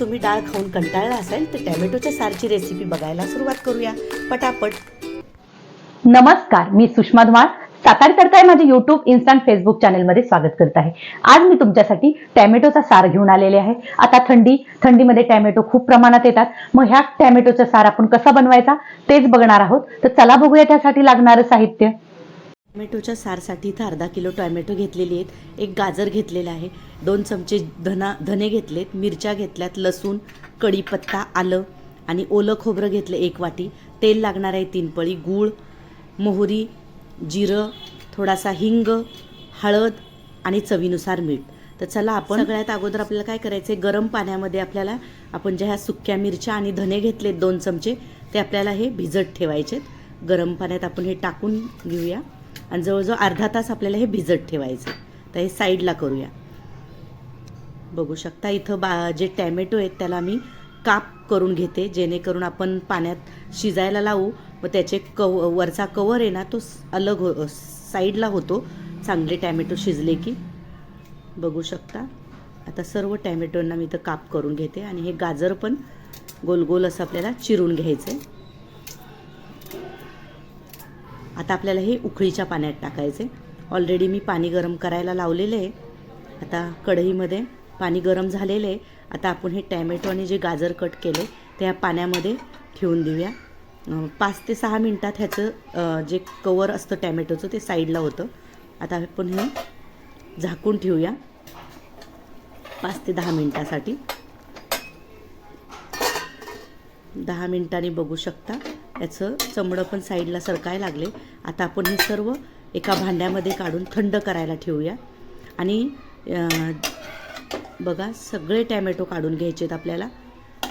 तुम्ही डाळ खाऊन कंटाळला असेल तर टॅमॅटोच्या सारची रेसिपी बघायला सुरुवात करूया. पटापट. नमस्कार मी सुषमा धुमाळ सातारी करताय माझे युट्यूब इन्स्टंट फेसबुक चॅनलमध्ये स्वागत करत आहे. आज मी तुमच्यासाठी टॅमॅटोचा सार घेऊन आलेले आहे. आता थंडी थंडीमध्ये टॅमॅटो खूप प्रमाणात येतात. मग ह्या टॅमॅटोचा सार आपण कसा बनवायचा तेच बघणार आहोत. तर चला बघूया त्यासाठी लागणारं साहित्य. टोमॅटोच्या सारसाठी इथं अर्धा किलो टोमॅटो घेतलेली आहेत. एक गाजर घेतलेला आहे. दोन चमचे धना धने घेतलेत. मिरच्या घेतल्यात लसूण कढीपत्ता आलं आणि ओलं खोबरं घेतलं एक वाटी. तेल लागणार आहे तीन पळी. गूळ मोहरी जिरं थोडासा हिंग हळद आणि चवीनुसार मीठ. तर चला आपण सगळ्यात अगोदर आपल्याला काय करायचं आहे गरम पाण्यामध्ये आपल्याला आपण ज्या ह्या सुक्या मिरच्या आणि धने घेतलेत दोन चमचे ते आपल्याला हे भिजत ठेवायचे गरम पाण्यात आपण हे टाकून घेऊया. आणि जवळजवळ अर्धा तास आपल्याला हे भिजत ठेवायचं तर हे साईडला करूया. बघू शकता इथं बा जे टॅमॅटो आहेत त्याला मी काप करून घेते जेणेकरून आपण पाण्यात शिजायला लावू. व त्याचे कव वरचा कवर आहे ना तो अलग हो साईडला होतो. चांगले टॅमॅटो शिजले की. बघू शकता. आता सर्व टॅमॅटोंना मी इथं काप करून घेते आणि हे गाजर पण गोल गोल असं आपल्याला चिरून घ्यायचं आहे आता आपल्याला हे उकळीच्या पाण्यात टाकायचे ऑलरेडी मी पाणी गरम करायला लावलेलं आहे. आता कढईमध्ये पाणी गरम झालेलं आहे. आता आपण हे टॅमॅटो आणि जे गाजर कट केले ते या पाण्यामध्ये ठेवून देऊया. पाच ते सहा मिनटात ह्याचं जे कवर असतं टॅमॅटोचं ते साईडला होतं. आता आपण हे झाकून ठेवूया. पाच ते दहा मिनटासाठी. दहा मिनिटांनी बघू शकता. याचं चमडं पण साईडला सरकायला लागले. आता आपण हे सर्व एका भांड्यामध्ये काढून थंड करायला ठेवूया. आणि बघा सगळे टॅमॅटो काढून घ्यायचे आहेत आपल्याला.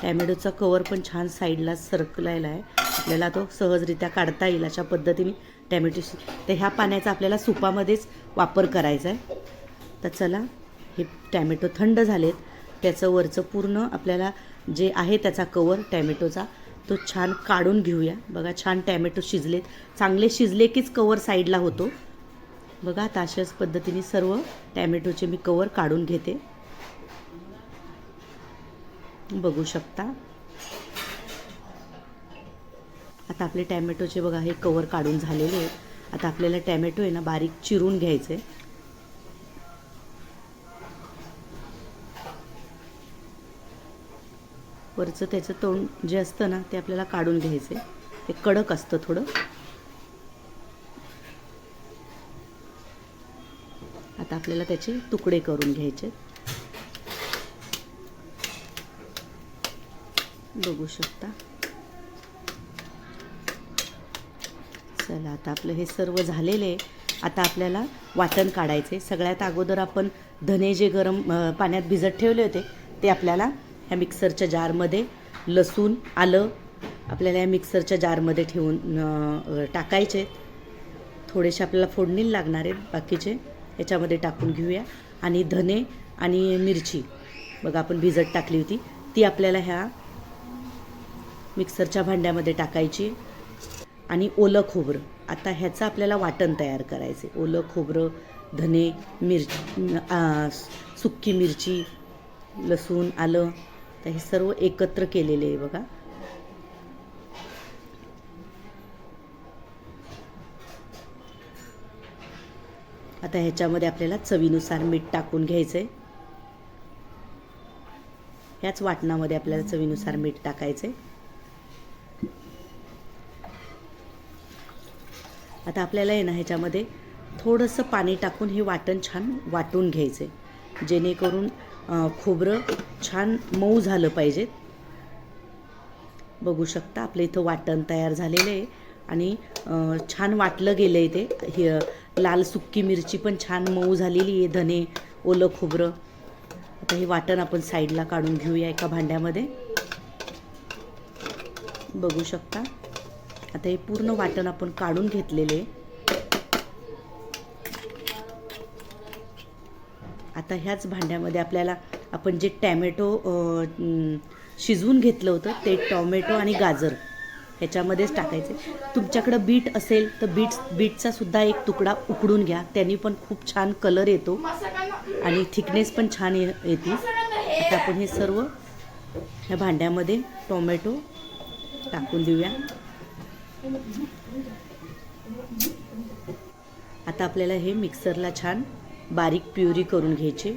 टॅमॅटोचा कवर पण छान साईडला सरकलेला आहे. आपल्याला तो सहजरित्या काढता येईल अशा पद्धतीने टॅमॅटो तर ह्या पाण्याचा आपल्याला सुपामध्येच वापर करायचा आहे तर चला हे टॅमॅटो थंड झालेत. त्याचं वरचं पूर्ण आपल्याला जे आहे त्याचा कवर टॅमॅटोचा तो छान काढून घेऊया. बघा छान टॅमॅटो शिजलेत. चांगले शिजले कीच कवर साईडला होतो. बघा आता अशाच पद्धतीने सर्व टॅमॅटोचे मी कवर काढून घेते. बघू शकता. आता आपले टॅमॅटोचे बघा हे कवर काढून झालेले आहेत. आता आपल्याला टॅमॅटो आहे ना बारीक चिरून घ्यायचे. वरचं त्याचं तोंड जे असतं ना ते आपल्याला काढून घ्यायचे ते कडक असतं थोडं. आता आपल्याला त्याचे तुकडे करून घ्यायचे बघू शकता. चला आता आपलं हे सर्व झालेलं आहे. आता आपल्याला वाटण काढायचे सगळ्यात अगोदर आपण धने जे गरम पाण्यात भिजत ठेवले होते ते आपल्याला ह्या मिक्सरच्या जारमध्ये लसूण आलं आपल्याला या मिक्सरच्या जारमध्ये ठेवून टाकायचे. थोडेसे आपल्याला फोडणी लागणार आहेत बाकीचे. याच्यामध्ये टाकून घेऊया. आणि धने आणि मिरची. बघा आपण भिजत टाकली होती. ती आपल्याला ह्या मिक्सरच्या भांड्यामध्ये टाकायची. आणि ओलं खोबरं. आता ह्याचं आपल्याला वाटण तयार करायचं आहे. ओलं खोबरं धने मिरची सुक्की मिरची लसूण आलं तर हे सर्व एकत्र केलेले आहे बघा. आता ह्याच्यामध्ये आपल्याला चवीनुसार मीठ टाकून घ्यायचं आहे ह्याच वाटणामध्ये आपल्याला चवीनुसार मीठ टाकायचं आहे आता आपल्याला आहे ना ह्याच्यामध्ये थोडंसं पाणी टाकून हे वाटण छान वाटून घ्यायचं आहे जेणेकरून खोबरं छान मऊ झालं पाहिजे. बघू शकता आपलं इथं वाटण तयार झालेलं आहे आणि छान वाटलं गेलं आहे ते. हे लाल सुक्की मिरची पण छान मऊ झालेली आहे धने ओलं खोबरं. आता हे वाटण आपण साईडला काढून घेऊया एका भांड्यामध्ये. बघू शकता. आता हे पूर्ण वाटण आपण काढून घेतलेले आता ह्याच भांड्यामध्ये आपल्याला आपण जे टॅमॅटो शिजवून घेतलं होतं ते टॉमॅटो आणि गाजर ह्याच्यामध्येच टाकायचे. तुमच्याकडं बीट असेल तर बीट बीटचा सुद्धा एक तुकडा उकडून घ्या. त्यांनी पण खूप छान कलर येतो आणि थिकनेस पण छान ये येते. आता आपण हे सर्व ह्या भांड्यामध्ये टोमॅटो टाकून देऊया. आता आपल्याला हे मिक्सरला छान बारीक प्युरी करून घ्यायची.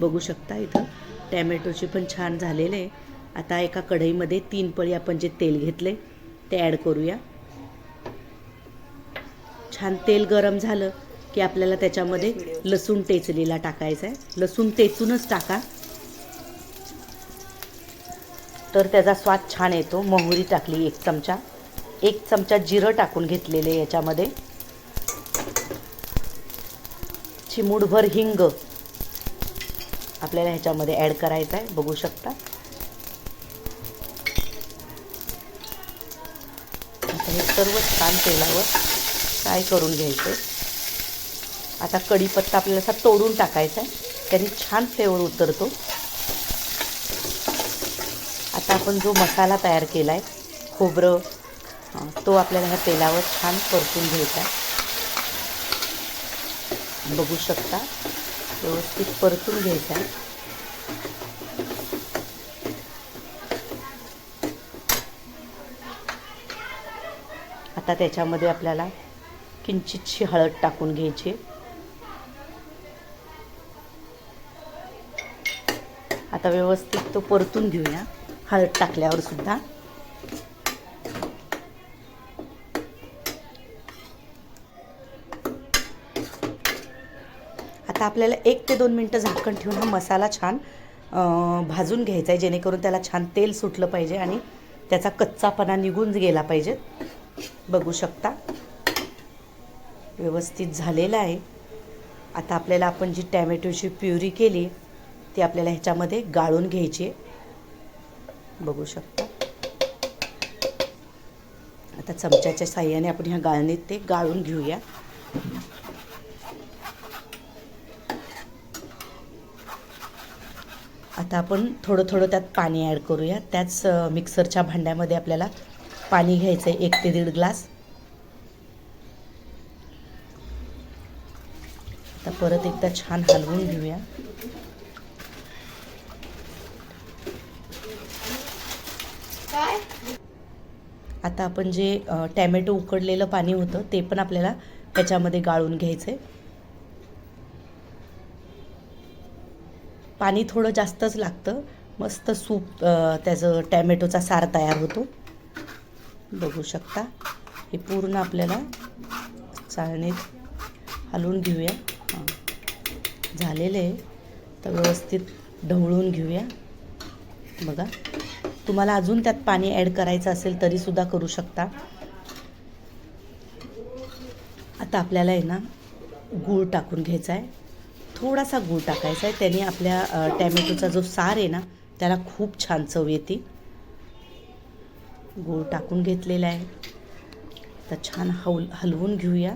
बघू शकता इथं. टॅमॅटोचे पण छान झालेले आहे. आता एका कढईमध्ये तीन पळी आपण जे तेल घेतले ते ॲड करूया. छान तेल गरम झालं की आपल्याला त्याच्यामध्ये लसूण टेचलेला टाकायचा आहे. लसूण टेचूनच टाका. तर त्याचा स्वाद छान येतो. मोहरी टाकली एक चमचा. एक चमचा जिरं टाकून घेतलेले याच्यामध्ये. चिमूडभर हिंग आपल्याला ह्याच्यामध्ये ॲड करायचं आहे बघू शकता. आता हे सर्व छान तेलावर फ्राय करून घ्यायचं आता कढीपत्ता आपल्याला असा तोडून टाकायचा आहे त्याने छान फ्लेवर उतरतो. आता आपण जो मसाला तयार केला आहे खोबरं तो आपल्याला ह्या तेलावर छान परतून घ्यायचा आहे बघू शकता. व्यवस्थित परतून घ्यायचा. आता त्याच्यामध्ये आपल्याला किंचितशी हळद टाकून घ्यायची. आता व्यवस्थित तो परतून घेऊया. हळद टाकल्यावर सुद्धा. आता आपल्याला एक ते दोन मिनटं झाकण ठेवून हा मसाला छान भाजून घ्यायचा आहे जेणेकरून त्याला छान तेल सुटलं पाहिजे आणि त्याचा कच्चापणा निघून गेला पाहिजे. बघू शकता. व्यवस्थित झालेला आहे. आता आपल्याला आपण जी टॅमॅटोची प्युरी केली ती आपल्याला ह्याच्यामध्ये गाळून घ्यायची आहे. बघू शकता. आता चमच्याच्या साह्याने आपण ह्या गाळणीत ते गाळून घेऊया. आता आपण थोडं थोडं त्यात पाणी ॲड करूया. त्याच मिक्सरच्या भांड्यामध्ये आपल्याला पाणी घ्यायचं आहे एक ते दीड ग्लास. आता परत एकदा छान हलवून घेऊया. आता आपण जे टॅमॅटो उकडलेलं पाणी होतं ते पण आपल्याला त्याच्यामध्ये गाळून घ्यायचं आहे पाणी थोडं जास्तच लागतं. मस्त सूप त्याचं टॅमॅटोचा सार तयार होतो. बघू शकता. हे पूर्ण आपल्याला चाळणीत हलवून घेऊया. हां. झालेलं आहे. तर व्यवस्थित ढवळून घेऊया. बघा. तुम्हाला अजून त्यात पाणी ॲड करायचं असेल तरीसुद्धा करू शकता. आता आपल्याला आहे ना गूळ टाकून घ्यायचा आहे. थोडासा गूळ टाकायचा आहे. त्याने आपल्या टॅमॅटोचा जो सार आहे ना त्याला खूप छान चव येते. गूळ टाकून घेतलेला आहे. तर छान हौल हलवून घेऊया.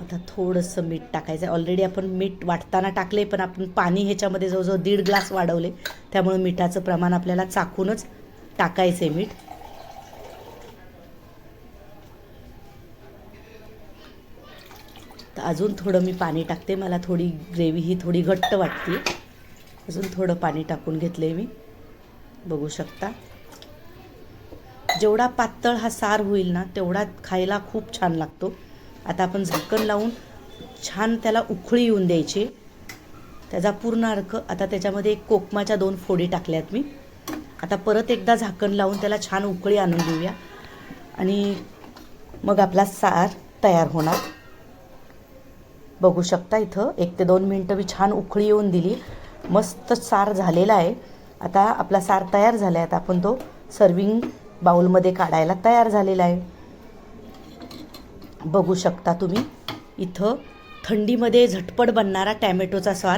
आता थोडंसं मीठ टाकायचं आहे. ऑलरेडी आपण मीठ वाटताना टाकले पण आपण पाणी ह्याच्यामध्ये जवळजवळ दीड ग्लास वाढवले. त्यामुळे मिठाचं प्रमाण आपल्याला चाकूनच टाकायचं आहे मीठ. तर अजून थोडं मी पाणी टाकते. मला थोडी ग्रेव्ही ही थोडी घट्ट वाटते. अजून थोडं पाणी टाकून घेतले मी. बघू शकता. जेवढा पातळ हा सार होईल ना तेवढा खायला खूप छान लागतो. आता आपण झाकण लावून छान त्याला उखळी येऊन द्यायची. त्याचा पूर्ण अर्क आता त्याच्यामध्ये एक कोकमाच्या दोन फोडी टाकल्यात मी. आता परत एकदा झाकण लावून त्याला छान उकळी आणून देऊया. आणि मग आपला सार तयार होणार. बघू शकता इथं. एक ते दोन मिनटं मी छान उकळी येऊन दिली. मस्त सार झालेला आहे. आता आपला सार तयार झाला आहे आता आपण तो सर्विंग बाउलमध्ये काढायला तयार झालेला आहे. बघू शकता तुम्ही इथं थंडीमध्ये झटपट बनणारा टॅमॅटोचा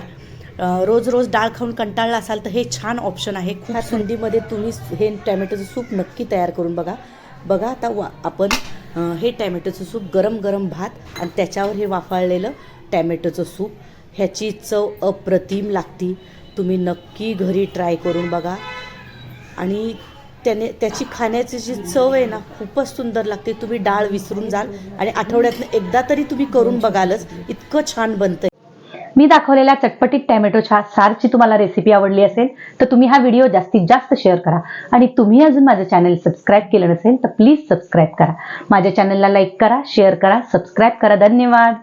अं, रोज रोज डाळ खाऊन कंटाळला असाल तर हे छान ऑप्शन आहे. खूप थंडीमध्ये तुम्ही हे टॅमॅटोचं सूप नक्की तयार करून बघा. बघा आता वा आपण हे टॅमॅटोचं सूप गरम गरम भात आणि त्याच्यावर हे वाफाळलेलं टॅमॅटोचं सूप. ह्याची चव अप्रतिम लागती. तुम्ही नक्की घरी ट्राय करून बघा. आणि त्याने त्याची खाण्याची जी चव आहे ना खूपच सुंदर लागते. तुम्ही डाळ विसरून जाल आणि आठवड्यातनं एकदा तरी तुम्ही करून बघालच. इतकं छान बनतं मी दाखवलेल्या चटपटीत टॅमॅटोच्या सारची तुम्हाला रेसिपी आवडली असेल तर तुम्ही हा व्हिडिओ जास्तीत जास्त शेअर करा. आणि तुम्ही अजून माझं चॅनल सबस्क्राईब केलं नसेल तर प्लीज सबस्क्राईब करा. माझ्या चॅनलला लाईक करा शेअर करा सबस्क्राईब करा. धन्यवाद.